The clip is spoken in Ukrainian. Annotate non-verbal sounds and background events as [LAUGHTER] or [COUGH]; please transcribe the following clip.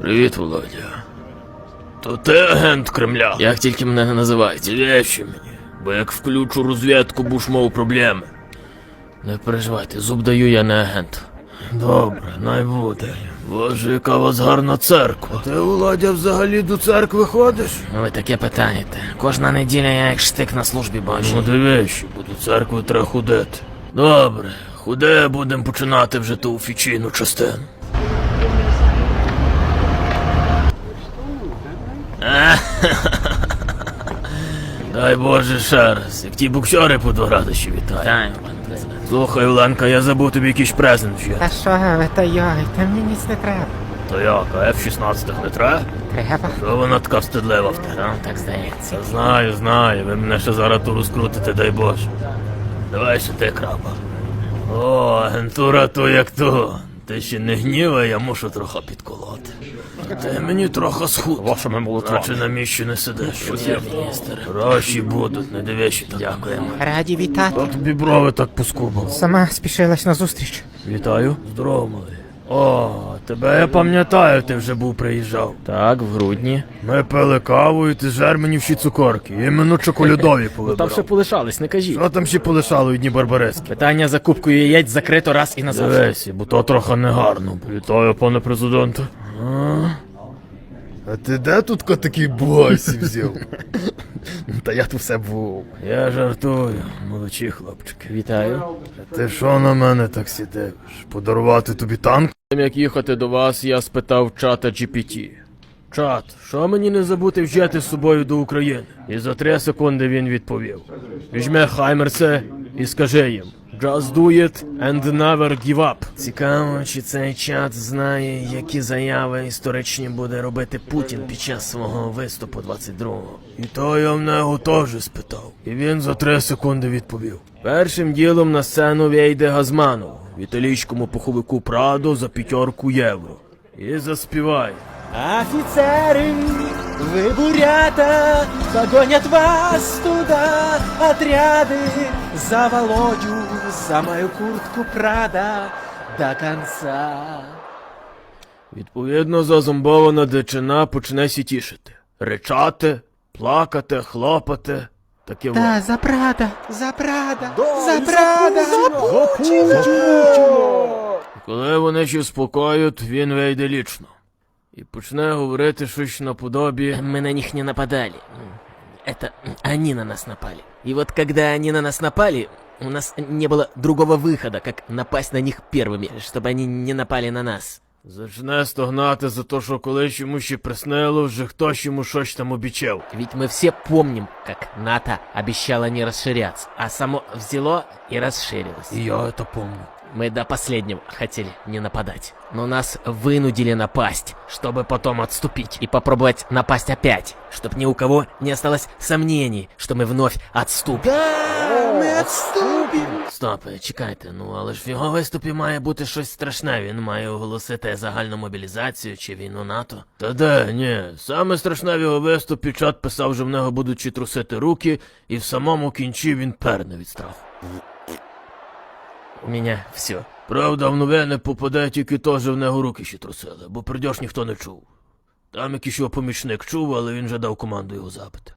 Привіт, Володя. То ти агент Кремля. Як тільки мене не називають. Вещи мені. Бо як включу розвідку, будеш мав проблеми. Не переживайте, зуб даю, я не агент. Добре, най буде. Боже, яка у вас гарна церква. Ти, Володя, взагалі до церкви ходиш? Ну ви таке питаєте. Кожна неділя я як штик на службі бачу. Ну дивись, бо до церкви треба ходити. Добре, худе будемо починати вже ту офіційну частину. Дай Боже ще раз, як ті буксери по два радощі вітаю. Вітаю. Слухай, Оленка, я забув тобі якийсь презент вже. Та що ви, та йой, та мені ніц не треба. То як, а F-16 не треба? Треба? Що вона така встидлива в тебе? Вам так здається. Та знаю, знаю, ви мене ще зараз тут розкрутите, дай Боже. Давай ще ти, крапа. О, агентура то як то. Ти ще не гніва, я мушу трохи підколоти. Ти мені трохи схуд. Вашими молотвами. Наче на місці не сидиш. Міністр. Гроші будуть, не дивишся так. Дякуємо. Раді вітати. От тобі брови так поскубав? Сама спішилась на зустріч. Вітаю. Здорово, малий. О, тебе я пам'ятаю, ти вже був приїжджав. Так, в грудні. Ми пили каву і ти жер мені всі цукорки. Іменно чоколядові Там повибирав. ще полишались, не кажіть. Що там ще полишало одні барбарески? Питання за кубкою яєць закрито раз і назавжди. Дивись, бо то трохи негарно. Вітаю, пане президенте. А ти де тут такий бойсі взяв? [LAUGHS] Та я тут все був. Я жартую, молодші хлопчики. Вітаю. Ти що на мене так сідеш? Подарувати тобі танк? Як їхати до вас, я спитав чата GPT. Чат, що мені не забути взяти з собою до України? І за три секунди він відповів. Візьми Хаймерсе і скажи їм. Just do it and never give up. Цікаво, чи цей чат знає, які заяви історичні буде робити Путін під час свого виступу 22-го. І то я в нього теж спитав. І він за три секунди відповів. Першим ділом на сцену вийде Газманов в італійському пуховику Прадо за п'ятерку євро. І заспіває. Офицеры, вы бурята, погонят вас туда отряды За Володю, за мою куртку Прада до конца. Відповідно, зазомбована дичина почне сітішити. Ричати, плакати, хлопати. Таке Та, во. за Прада, за Прада, за Прада. І Коли вони ще спокоють, він вийде лічно. І почне говорити щось наподобі. Мы на них не нападали. Это они на нас напали. И вот когда они на нас напали, у нас не было другого выхода, как напасть на них первыми, чтобы они не напали на нас. Зачне стогнати за те, що колись йому ще приснило, вже хтось йому щось там обіцяв. Ведь мы все помним, как НАТО обещало не расширяться, а само взяло и расширилось. І я це помню. Мы до последнего хотели не нападать. Но нас вынудили напасть, чтобы потом отступить и попробовать напасть опять, чтобы ни у кого не осталось сомнений, что мы вновь отступим. Ми відступимо. Стоп, чекайте, ну але ж в його виступі має бути щось страшне. Він має оголосити загальну мобілізацію чи війну НАТО. Та де, ні. Саме страшне в його виступі чат писав, що в нього будуть чи трусити руки, і в самому кінці він перне від страху. У мене все. Правда, в новини попаде тільки теж в нього руки ще трусили, бо придеш ніхто не чув. Там якийсь його помічник чув, але він же дав команду його забити.